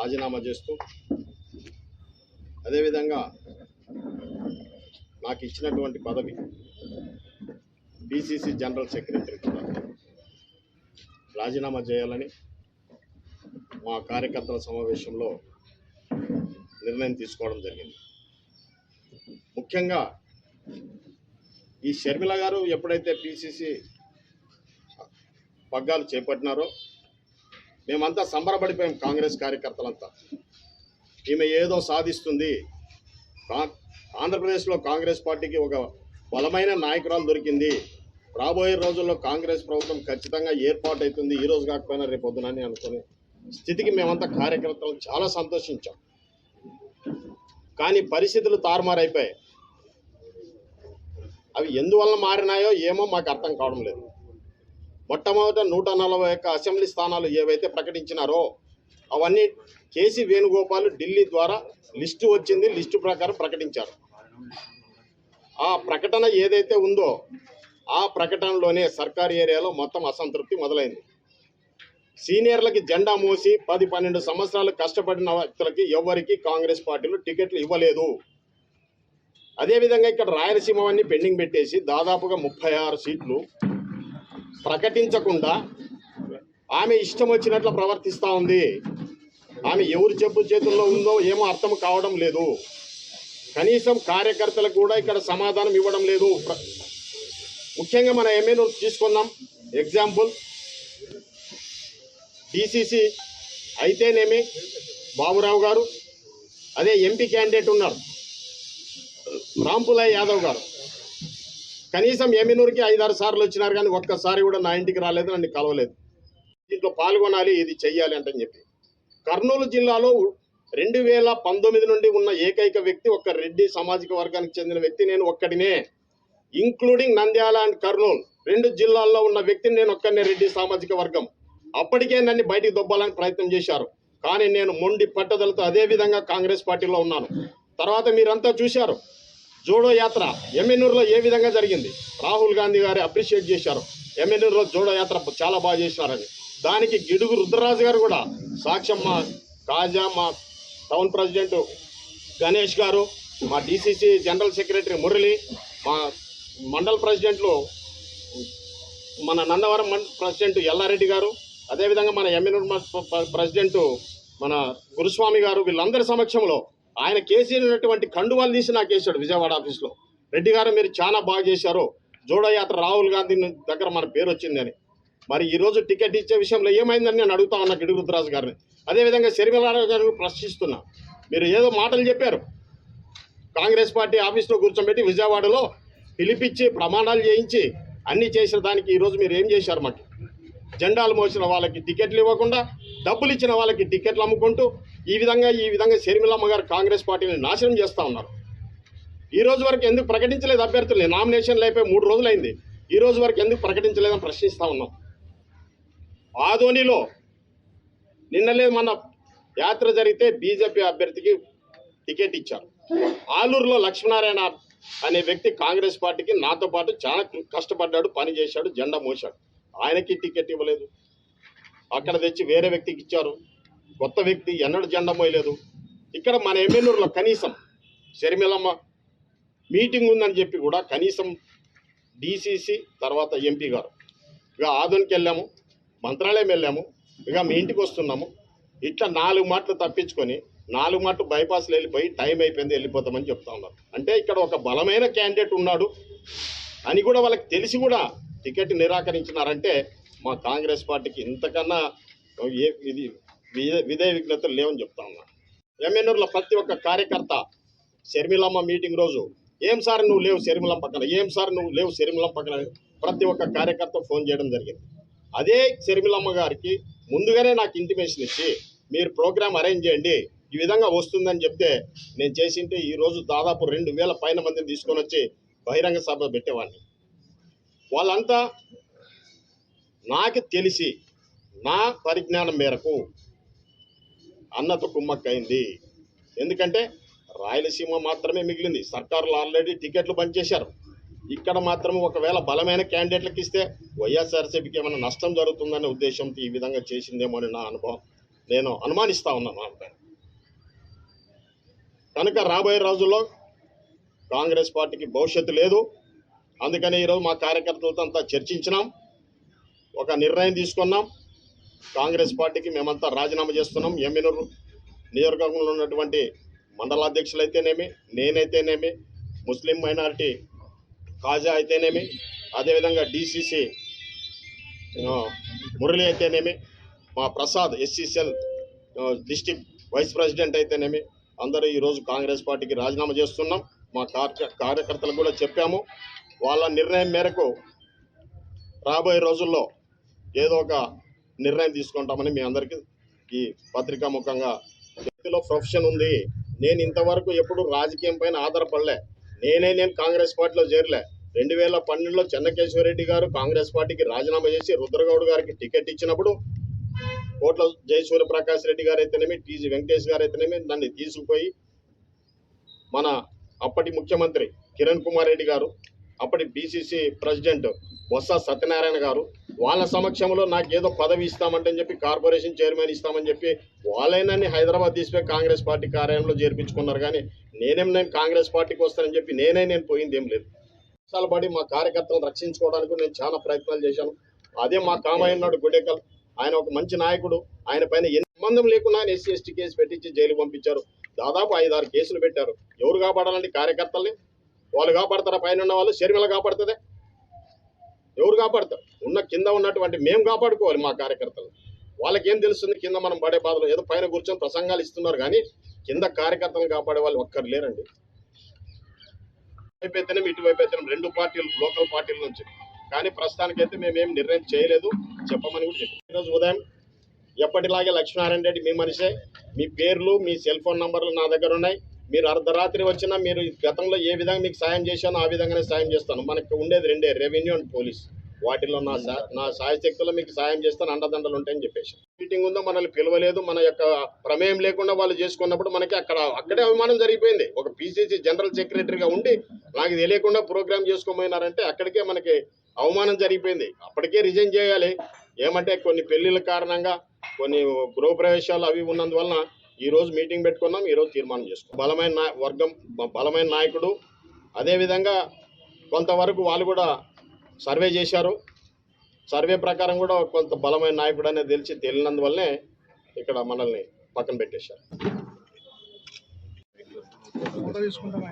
రాజీనామా చేస్తూ అదేవిధంగా నాకు ఇచ్చినటువంటి పదవి బీసీసీ జనరల్ సెక్రటరీ. కూడా రాజీనామా చేయాలని మా కార్యకర్తల సమావేశంలో నిర్ణయం తీసుకోవడం జరిగింది. ముఖ్యంగా ఈ షర్మిల గారు ఎప్పుడైతే పిసిసి పగ్గాలు చేపట్టినారో మేమంతా సంబరపడిపోయాం కాంగ్రెస్ కార్యకర్తలంతా. ఈమె ఏదో సాధిస్తుంది. ఆంధ్రప్రదేశ్లో కాంగ్రెస్ పార్టీకి ఒక బలమైన నాయకురాలు దొరికింది. రాబోయే రోజుల్లో కాంగ్రెస్ ప్రభుత్వం ఖచ్చితంగా ఏర్పాటు అవుతుంది ఈ రోజు కాకపోయినా రేపు పొద్దునని అనుకునే స్థితికి మేమంతా కార్యకర్తలు చాలా సంతోషించాం. కానీ పరిస్థితులు తారుమారైపోయాయి. అవి ఎందువల్ల మారినాయో ఏమో మాకు అర్థం కావడం లేదు. మొట్టమొదట నూట నలభై ఒక్క అసెంబ్లీ స్థానాలు ఏవైతే ప్రకటించినారో అవన్నీ కేసీ వేణుగోపాల్ ఢిల్లీ ద్వారా లిస్టు వచ్చింది లిస్టు ప్రకారం ప్రకటించారు. ఆ ప్రకటన ఏదైతే ఉందో ఆ ప్రకటనలోనే సర్కారు ఏరియాలో మొత్తం అసంతృప్తి మొదలైంది. సీనియర్లకి జెండా మోసి పది పన్నెండు సంవత్సరాలు కష్టపడిన వ్యక్తులకి ఎవరికి కాంగ్రెస్ పార్టీలు టికెట్లు ఇవ్వలేదు. అదేవిధంగా ఇక్కడ రాయలసీమవన్నీ పెండింగ్ పెట్టేసి దాదాపుగా ముప్పై ఆరు సీట్లు ప్రకటించకుండా ఆమె ఇష్టం వచ్చినట్లు ప్రవర్తిస్తూ ఉంది. ఆమె ఎవరు చెప్పు చేతుల్లో ఉందో ఏమో అర్థం కావడం లేదు. కనీసం కార్యకర్తలకు కూడా ఇక్కడ సమాధానం ఇవ్వడం లేదు. ముఖ్యంగా మన ఎమ్మెల్యే తీసుకుందాం. ఎగ్జాంపుల్ డిసిసి అయితేనేమి? బాబురావు గారు. అదే ఎంపీ క్యాండిడేట్ ఉన్నారు. రాంపులయ్య యాదవ్ గారు. కనీసం ఎమ్మెనూరుకి ఐదారు సార్లు వచ్చినారు కానీ ఒక్కసారి కూడా నా ఇంటికి రాలేదు నన్ను కలవలేదు. దీంట్లో పాల్గొనాలి ఇది చెయ్యాలి అంటని చెప్పి. కర్నూలు జిల్లాలో రెండు వేల పంతొమ్మిది నుండి ఉన్న ఏకైక వ్యక్తి ఒక్క రెడ్డి సామాజిక వర్గానికి చెందిన వ్యక్తి నేను ఒక్కడినే. ఇంక్లూడింగ్ నంద్యాల అండ్ కర్నూలు రెండు జిల్లాల్లో ఉన్న వ్యక్తిని నేను ఒక్కనే రెడ్డి సామాజిక వర్గం. అప్పటికే నన్ను బయటికి దొబ్బాలని ప్రయత్నం చేశారు. కానీ నేను మొండి పట్టుదలతో అదే విధంగా కాంగ్రెస్ పార్టీలో ఉన్నాను. తర్వాత మీరంతా చూశారు. జోడో యాత్ర ఎమ్మెన్నూరులో ఏ విధంగా జరిగింది? రాహుల్ గాంధీ గారు అప్రిషియేట్ చేశారు. ఎమ్మెన్నూరులో జోడో యాత్ర చాలా బాగా చేసినారని. దానికి గిడుగు రుద్రరాజు గారు కూడా సాక్ష్యం మా కాజా మా టౌన్ ప్రెసిడెంట్ గణేష్ గారు మా డిసిసి జనరల్ సెక్రటరీ మురళి మా మండల్ ప్రెసిడెంట్లు మన నందవరం మండల్ ప్రెసిడెంట్ ఎల్లారెడ్డి గారు అదేవిధంగా మన ఎమ్మెన్యూర్ మ- ప్రెసిడెంట్ మన గురుస్వామి గారు వీళ్ళందరి సమక్షంలో ఆయన కేసీఆర్ ఉన్నటువంటి కండువాలు తీసి నాకు వేసాడు విజయవాడ ఆఫీస్లో. రెడ్డి గారు మీరు చాలా బాగా చేశారు. జోడయాత్ర రాహుల్ గాంధీ దగ్గర మన పేరు వచ్చిందని మరి ఈరోజు టికెట్ ఇచ్చే విషయంలో ఏమైందని నేను అడుగుతా ఉన్నా గిడుగు రుద్రాజు గారిని. అదేవిధంగా శర్మిలారావు గారిని ప్రశ్నిస్తున్నా. మీరు ఏదో మాటలు చెప్పారు. కాంగ్రెస్ పార్టీ ఆఫీస్లో కూర్చోబెట్టి విజయవాడలో పిలిపించి ప్రమాణాలు చేయించి అన్నీ చేసిన దానికి ఈరోజు మీరు ఏం చేశారు మాకు? జెండాలు మోసిన వాళ్ళకి టికెట్లు ఇవ్వకుండా డబ్బులు ఇచ్చిన వాళ్ళకి టికెట్లు అమ్ముకుంటూ ఈ విధంగా ఈ విధంగా షర్మిలమ్మ గారు కాంగ్రెస్ పార్టీని నాశనం చేస్తూ ఉన్నారు. ఈ రోజు వరకు ఎందుకు ప్రకటించలేదు అభ్యర్థుల్ని నామినేషన్లు అయిపోయి మూడు రోజులైంది. ఈ రోజు వరకు ఎందుకు ప్రకటించలేదని ప్రశ్నిస్తూ ఉన్నాం. ఆధోనిలో నిన్నలే మన యాత్ర జరిగితే బీజేపీ అభ్యర్థికి టికెట్ ఇచ్చారు. ఆలూరులో లక్ష్మీనారాయణ అనే వ్యక్తి కాంగ్రెస్ పార్టీకి నాతో పాటు చాలా కష్టపడ్డాడు పని చేశాడు జెండా మోశాడు. ఆయనకి టికెట్ ఇవ్వలేదు. అక్కడ తెచ్చి వేరే వ్యక్తికి ఇచ్చారు. కొత్త వ్యక్తి ఎన్నడూ జెండా మోయలేదు. ఇక్కడ మన ఎమ్మెల్యూర్లో కనీసం షర్మిలమ్మ మీటింగ్ ఉందని చెప్పి కూడా కనీసం డిసిసి తర్వాత ఎంపీ గారు. ఇక ఆదోనికి వెళ్ళాము మంత్రాలయం వెళ్ళాము ఇక మీ ఇంటికి వస్తున్నాము. ఇట్లా నాలుగు మాటలు తప్పించుకొని నాలుగు మాటలు బైపాస్లో వెళ్ళిపోయి టైం అయిపోయింది వెళ్ళిపోతామని చెప్తా ఉన్నారు. అంటే ఇక్కడ ఒక బలమైన క్యాండిడేట్ ఉన్నాడు అని కూడా వాళ్ళకి తెలిసి కూడా టికెట్ నిరాకరించినారంటే మా కాంగ్రెస్ పార్టీకి ఇంతకన్నా ఏ ఇది విధే- విధేయ విఘ్నతలు లేవని చెప్తా ఉన్నా. ఎమ్మెన్యూర్లో ప్రతి ఒక్క కార్యకర్త షర్మిలమ్మ మీటింగ్ రోజు ఏం సార్ నువ్వు లేవు శర్మిలం పక్కన ఏం సార్ నువ్వు లేవు శర్మిలం పక్కన ప్రతి ఒక్క కార్యకర్త ఫోన్ చేయడం జరిగింది. అదే షర్మిలమ్మ గారికి ముందుగానే నాకు ఇంటిమేషన్ ఇచ్చి మీరు ప్రోగ్రామ్ అరేంజ్ చేయండి ఈ విధంగా వస్తుందని చెప్తే నేను చేసింటే ఈరోజు దాదాపు రెండు వేల పైన మందిని తీసుకొని వచ్చి బహిరంగ సభ పెట్టేవాడిని. వాళ్ళంతా నాకు తెలిసి నా పరిజ్ఞానం మేరకు అన్నతో కుమ్మక్కైంది. ఎందుకంటే రాయలసీమ మాత్రమే మిగిలింది. సర్కారులు ఆల్రెడీ టికెట్లు బంద్ చేశారు. ఇక్కడ మాత్రం ఒకవేళ బలమైన క్యాండిడేట్లకు ఇస్తే వైఎస్ఆర్సీపీకి ఏమైనా నష్టం జరుగుతుందనే ఉద్దేశంతో ఈ విధంగా చేసిందేమో అని నా అనుభవం. నేను అనుమానిస్తా ఉన్నాను అంతే కనుక రాబోయే రోజుల్లో కాంగ్రెస్ పార్టీకి భవిష్యత్తు లేదు. అందుకని ఈరోజు మా కార్యకర్తలతో అంతా చర్చించినాం. ఒక నిర్ణయం తీసుకున్నాం. కాంగ్రెస్ పార్టీకి మేమంతా రాజీనామా చేస్తున్నాం. ఎమ్మెనూరు నియోజకవర్గంలో ఉన్నటువంటి మండలాధ్యక్షులు అయితేనేమి నేనైతేనేమి ముస్లిం మైనారిటీ కాజా అయితేనేమి అదేవిధంగా డీసీసీ మురళి అయితేనేమి మా Prasad SCCL district vice president అయితేనేమి అందరూ ఈరోజు కాంగ్రెస్ పార్టీకి రాజీనామా చేస్తున్నాం. మా కార్య కార్యకర్తలకు కూడా చెప్పాము. వాళ్ళ నిర్ణయం మేరకు రాబోయే రోజుల్లో ఏదో ఒక నిర్ణయం తీసుకుంటామని మీ అందరికీ ఈ పత్రికా ముఖంగా వ్యక్తిలో ప్రొఫెషన్ ఉంది. నేను ఇంతవరకు ఎప్పుడు రాజకీయం పైన ఆధారపడలే. నేనే నేను కాంగ్రెస్ పార్టీలో చేరలే. రెండు వేల పన్నెండులో చెన్నకేశ్వరరెడ్డి గారు కాంగ్రెస్ పార్టీకి రాజీనామా చేసి రుద్రగౌడ్ గారికి టికెట్ ఇచ్చినప్పుడు కోట్ల జయసూర్య ప్రకాష్ రెడ్డి గారు అయితేనేమి టీజీ వెంకటేష్ గారు అయితేనేమి నన్ను తీసుకుపోయి మన అప్పటి ముఖ్యమంత్రి కిరణ్ కుమార్ రెడ్డి గారు అప్పటి బీసీసీ ప్రెసిడెంట్ బొత్స సత్యనారాయణ గారు వాళ్ళ సమక్షంలో నాకు ఏదో పదవి ఇస్తామంటే చెప్పి కార్పొరేషన్ చైర్మన్ ఇస్తామని చెప్పి వాళ్ళైనా హైదరాబాద్ తీసిపోయి కాంగ్రెస్ పార్టీ కార్యాలయంలో చేర్పించుకున్నారు కానీ నేనేం నేను కాంగ్రెస్ పార్టీకి వస్తానని చెప్పి నేనే నేను పోయింది ఏం లేదు. వర్షాలు పడి మా కార్యకర్తలను రక్షించుకోవడానికి నేను చాలా ప్రయత్నాలు చేశాను. అదే మా కామయ్య ఉన్నాడు గుడేకల్ ఆయన ఒక మంచి నాయకుడు ఆయన పైన ఎన్ని సంబంధం లేకుండా ఆయన ఎస్సీ ఎస్టీ కేసు పెట్టించి జైలు పంపించారు. దాదాపు ఐదు ఆరు కేసులు పెట్టారు. ఎవరు కాపాడాలండి కార్యకర్తల్ని? వాళ్ళు కాపాడతారా? పైన ఉన్న వాళ్ళు షర్మిల కాపాడుతుంది. ఎవరు కాపాడతారు? ఉన్న కింద ఉన్నటువంటి మేము కాపాడుకోవాలి మా కార్యకర్తలు. వాళ్ళకి ఏం తెలుస్తుంది? కింద మనం పడే బాధలు ఏదో పైన కూర్చొని ప్రసంగాలు ఇస్తున్నారు కానీ కింద కార్యకర్తలను కాపాడే వాళ్ళు ఒక్కరు లేరండి. ఇటువైపు ఇటువైపు అయితేనే రెండు పార్టీలు లోకల్ పార్టీల నుంచి. కానీ ప్రస్తుతానికైతే మేమేం నిర్ణయం చేయలేదు చెప్పమని కూడా చెప్పారు ఈరోజు ఉదయం ఎప్పటిలాగే లక్ష్మీనారాయణ రెడ్డి మీ మనిషే మీ పేర్లు మీ సెల్ ఫోన్ నంబర్లు నా దగ్గర ఉన్నాయి. మీరు అర్ధరాత్రి వచ్చినా మీరు గతంలో ఏ విధంగా మీకు సాయం చేశానో ఆ విధంగానే సాయం చేస్తాను. మనకి ఉండేది రెండే రెవెన్యూ అండ్ పోలీస్. వాటిలో నా నా సాయశక్తిలో మీకు సాయం చేస్తాను అండదండలు ఉంటాయని చెప్పేసి. మీటింగ్ ఉందో మనల్ని పిలవలేదు మన యొక్క ప్రమేయం లేకుండా వాళ్ళు చేసుకున్నప్పుడు మనకి అక్కడ అక్కడే అవమానం జరిగిపోయింది. ఒక పీసీసీ జనరల్ సెక్రటరీగా ఉండి నాకు తెలియకుండా ప్రోగ్రామ్ చేసుకోమన్నారంటే అక్కడికే మనకి అవమానం జరిగిపోయింది. అప్పటికే రిజైన్ చేయాలి. ఏమంటే కొన్ని పెళ్ళిళ్ళ కారణంగా కొన్ని గృహప్రవేశాలు అవి ఉన్నందువలన ఈ రోజు మీటింగ్ పెట్టుకున్నాం ఈ రోజు తీర్మానం చేసుకున్నాం బలమైన నా- వర్గం బలమైన నాయకుడు అదేవిధంగా కొంతవరకు వాళ్ళు కూడా సర్వే చేశారు. సర్వే ప్రకారం కూడా కొంత బలమైన నాయకుడు అనేది తెలిసి తెలియనందువల్లనే ఇక్కడ మనల్ని పక్కన పెట్టేశారు. తీసుకుంటాం